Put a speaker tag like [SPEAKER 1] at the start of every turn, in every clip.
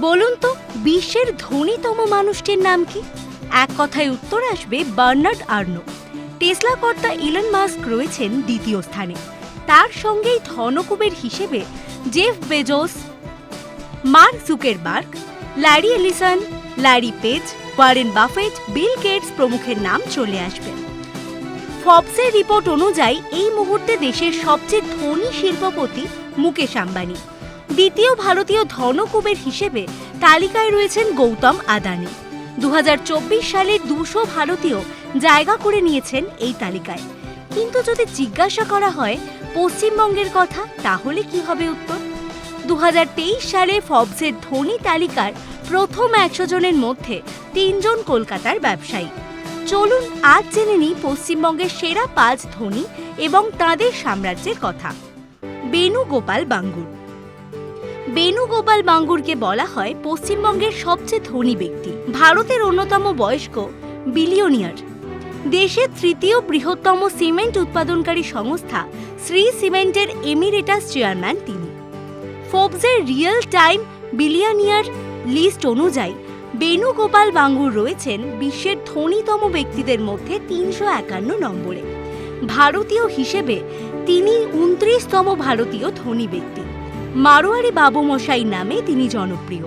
[SPEAKER 1] বলুন তো, বিশ্বের ধনীতম মানুষটির নাম কি? এক কথায় উত্তর আসবে বার্নার্ড আর্নো। টেসলা কর্তা ইলন মাস্ক রয়েছেন দ্বিতীয় স্থানে। তার সঙ্গেই ধনকুবের হিসেবে Jeff Bezos, Mark Zuckerberg, Larry Ellison, Larry Page, Warren Buffett, Bill Gates প্রমুখের নাম চলে আসবে। ফবসের রিপোর্ট অনুযায়ী এই মুহূর্তে দেশের সবচেয়ে ধনী শিল্পপতি মুকেশ আম্বানি। দ্বিতীয় ভারতীয় ধনকুবের হিসেবে তালিকায় রয়েছেন গৌতম আদানি। দু হাজার চব্বিশ সালে দুশো ভারতীয় জায়গা করে নিয়েছেন এই তালিকায়। কিন্তু যদি জিজ্ঞাসা করা হয় পশ্চিমবঙ্গের কথা, তাহলে কি হবে উত্তর? দু হাজার তেইশ সালে ফবসের ধনী তালিকার প্রথম একশো জনের মধ্যে তিনজন কলকাতার ব্যবসায়ী। চলুন আজ জেনে নিই পশ্চিমবঙ্গের সেরা পাঁচ ধনী এবং তাদের সাম্রাজ্যের কথা। বেণুগোপাল বাঙ্গুর। বেণুগোপাল বাঙ্গুরকে বলা হয় পশ্চিমবঙ্গের সবচেয়ে ধনী ব্যক্তি। ভারতের অন্যতম বয়স্ক বিলিয়নিয়ার। দেশের তৃতীয় বৃহত্তম সিমেন্ট উৎপাদনকারী সংস্থা শ্রী সিমেন্টের এমিরেটাস চেয়ারম্যান তিনি। ফোবসের রিয়েল টাইম বিলিয়নিয়ার লিস্ট অনুযায়ী বেণুগোপাল বাঙ্গুর রয়েছেন বিশ্বের ধনীতম ব্যক্তিদের মধ্যে তিনশো একান্ন নম্বরে। ভারতীয় হিসেবে তিনি উনত্রিশতম ভারতীয় ধনী ব্যক্তি। মারোয়ারি বাবুমশাই নামে তিনি জনপ্রিয়।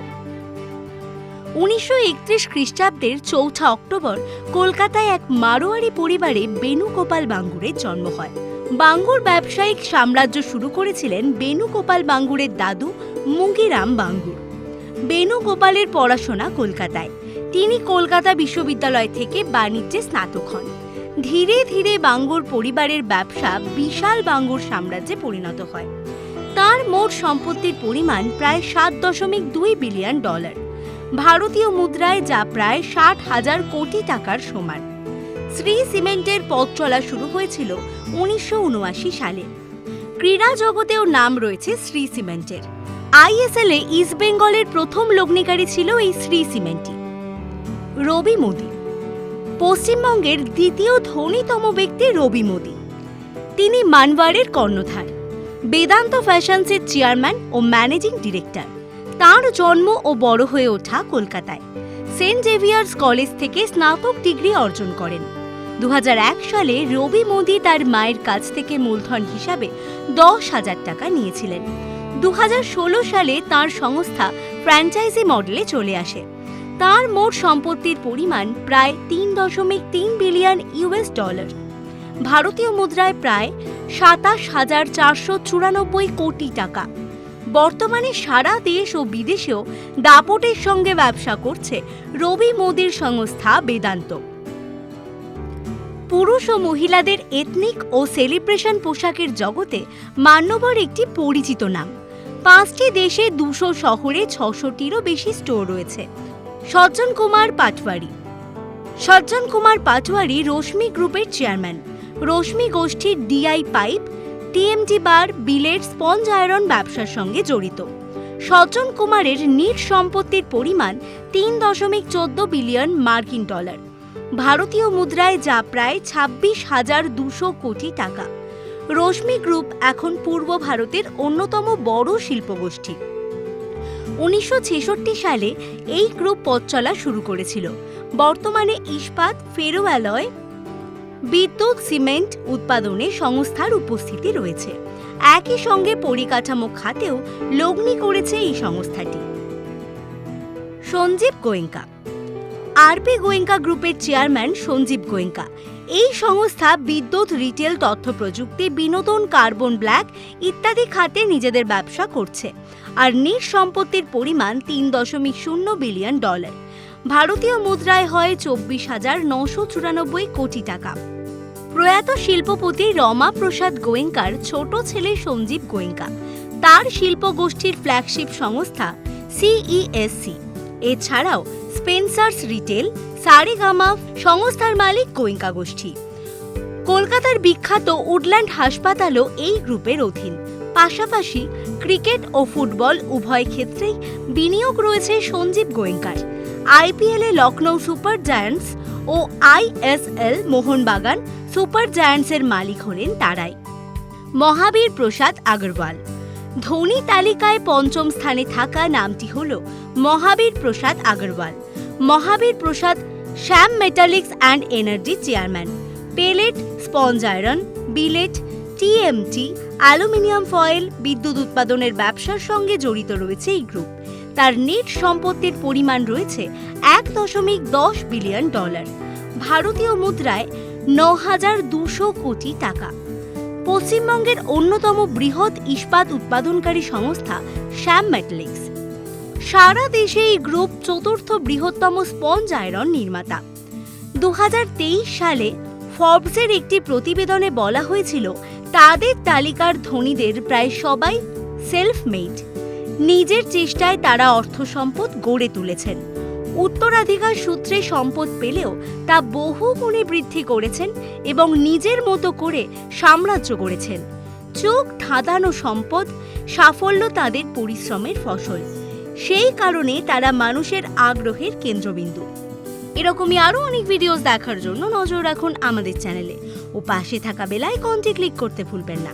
[SPEAKER 1] উনিশশো একত্রিশ খ্রিস্টাব্দের চৌঠা অক্টোবর কলকাতায় এক মারোয়ারি পরিবারে বেণুগোপাল বাঙ্গুরের জন্ম হয়। বাঙ্গুর ব্যবসায়িক সাম্রাজ্য শুরু করেছিলেন বেণুগোপাল বাঙ্গুরের দাদু মুঙ্গিরাম বাঙ্গুর। বেণুগোপালের পড়াশোনা কলকাতায়। তিনি কলকাতা বিশ্ববিদ্যালয় থেকে বাণিজ্যে স্নাতক হন। ধীরে ধীরে বাঙ্গুর পরিবারের ব্যবসা বিশাল বাঙ্গুর সাম্রাজ্যে পরিণত হয়। তার মোট সম্পত্তির পরিমাণ প্রায় সাত দশমিক দুই বিলিয়ন ডলার। ভারতীয় মুদ্রায় যা প্রায় ষাট হাজার কোটি টাকার সমান। শ্রী সিমেন্টের পথ চলা শুরু হয়েছিল উনিশশো উনআশি সালে। ক্রীড়া জগতেও নাম রয়েছে শ্রী সিমেন্টের। আইএসএল এ ইস্টবেঙ্গলের প্রথম লগ্নিকারী ছিল এই শ্রী সিমেন্টই রবি মোদি। পশ্চিমবঙ্গের দ্বিতীয় ধনীতম ব্যক্তি রবি মোদি। তিনি মানওয়ারের কর্ণধার। বেদান্ত ফ্যাশনসের চেয়ারম্যান ও ম্যানেজিং ডিরেক্টর তার জন্ম ও বড় হয়ে ওঠা কলকাতায়। সেন্ট জেভিয়ার্স কলেজ থেকে স্নাতক ডিগ্রি অর্জন করেন। দু হাজার এক সালে রবি মোদি তার মায়ের কাছ থেকে মূলধন হিসাবে দশ হাজার টাকা নিয়েছিলেন। দু হাজার ষোলো সালে তার সংস্থা ফ্র্যাঞ্চাইজি মডেলে চলে আসে। তার মোট সম্পত্তির পরিমাণ প্রায় তিন দশমিক তিন বিলিয়ন ইউএস ডলার ভারতীয় মুদ্রায় প্রায় সাতাশ হাজার চারশো চুরানব্বই কোটি টাকা। বর্তমানে সারা দেশ ও বিদেশেও দাপটের সঙ্গে ব্যবসা করছে রবি মোদির সংস্থা বেদান্ত। পুরুষ ও মহিলাদের এথনিক ও সেলিব্রেশন পোশাকের জগতে মান্যবর একটি পরিচিত নাম। পাঁচটি দেশে দুশো শহরে ছশোটিরও বেশি স্টোর রয়েছে। সজ্জন কুমার পাটওয়ারি সজ্জন কুমার পাটওয়ারি রশ্মি গ্রুপের চেয়ারম্যান রশ্মি গোষ্ঠীর ডিআই পাইপ টিএমটি বার, বিলের স্পঞ্জ আয়রন ব্যবসার সঙ্গে জড়িত। সজ্জন কুমারের নিট সম্পত্তির পরিমাণ তিন দশমিক চোদ্দ বিলিয়ন মার্কিন ডলার। ভারতীয় মুদ্রায় যা প্রায় ছাব্বিশ হাজার দুশো কোটি টাকা। রশ্মি গ্রুপ এখন পূর্ব ভারতের অন্যতম বড় শিল্পগোষ্ঠী। উনিশশো ছেষট্টি সালে এই গ্রুপ পথ চলা শুরু করেছিল। বর্তমানে ইস্পাত ফেরো অ্যালয় বিদ্যুৎ, সিমেন্ট উৎপাদনে সংস্থার উপস্থিতি রয়েছে। একই সঙ্গে পরিকাঠামো খাতেও লগ্নি করেছে এই সংস্থাটি। সঞ্জীব গোয়েঙ্কা। আরপি গোয়েঙ্কা গ্রুপের চেয়ারম্যান সঞ্জীব গোয়েঙ্কা। এই সংস্থা বিদ্যুৎ, রিটেল, তথ্য প্রযুক্তি, বিনোদন, কার্বন ব্ল্যাক ইত্যাদি খাতে নিজেদের ব্যবসা করছে। আর নিট সম্পত্তির পরিমাণ তিন দশমিক শূন্য বিলিয়ন ডলার। ভারতীয় মুদ্রায় হয় চব্বিশ হাজার নশো চুরানব্বই কোটি টাকা। প্রয়াত শিল্পপতি রমা প্রসাদ গোয়েঙ্কার ছোট ছেলে সঞ্জীব গোয়েঙ্কা। তার শিল্পগোষ্ঠীর ফ্ল্যাগশিপ সংস্থা সিইএসসি এছাড়াও স্পেন্সার্স রিটেল সারেগামা সংস্থার মালিক গোয়েঙ্কা গোষ্ঠী। কলকাতার বিখ্যাত উডল্যান্ড হাসপাতালও এই গ্রুপের অধীন। পাশাপাশি ক্রিকেট ও ফুটবল উভয় ক্ষেত্রেই বিনিয়োগ রয়েছে সঞ্জীব গোয়েঙ্কার। আইপিএলে লখনৌ সুপার জায়ান্টস ও আইএসএল মোহনবাগান সুপার জায়ান্টসের মালিক হলেন তারাই। মহাবীর প্রসাদ আগরওয়াল। ধোনি তালিকায় পঞ্চম স্থানে থাকা নামটি হল Mahabir Prasad Agarwal. Mahabir Prasad Shyam metallics and energy chairman. Pellet, sponge iron, billet, TMT aluminium foil, বিদ্যুৎ উৎপাদনের ব্যবসার সঙ্গে জড়িত রয়েছে এই গ্রুপ। তার নেট সম্পত্তির পরিমাণ রয়েছে এক দশমিক দশ বিলিয়ন ডলার। ভারতীয় মুদ্রায় ন হাজার দুশো কোটি টাকা। পশ্চিমবঙ্গের অন্যতম বৃহৎ ইস্পাত উৎপাদনকারী সংস্থা শ্যাম মেটালিক্স। সারা দেশে এই গ্রুপ চতুর্থ বৃহত্তম স্পঞ্জ আয়রন নির্মাতা। দু হাজার তেইশ সালে ফর্বসের একটি প্রতিবেদনে বলা হয়েছিল, তাদের তালিকার ধনীদের প্রায় সবাই সেলফ মেড নিজের চেষ্টায় তারা অর্থ সম্পদ গড়ে তুলেছেন। উত্তরাধিকার সূত্রে সম্পদ পেলেও তা বহু গুণে বৃদ্ধি করেছেন এবং নিজের মতো করে সাম্রাজ্য গড়েছেন। চোখ ধাঁধানো সম্পদ, সাফল্য তাদের পরিশ্রমের ফসল। সেই কারণে তারা মানুষের আগ্রহের কেন্দ্রবিন্দু। এরকমই আরও অনেক ভিডিওস দেখার জন্য নজর রাখুন আমাদের চ্যানেলে ও পাশে থাকা বেলায় আইকনটি ক্লিক করতে ভুলবেন না।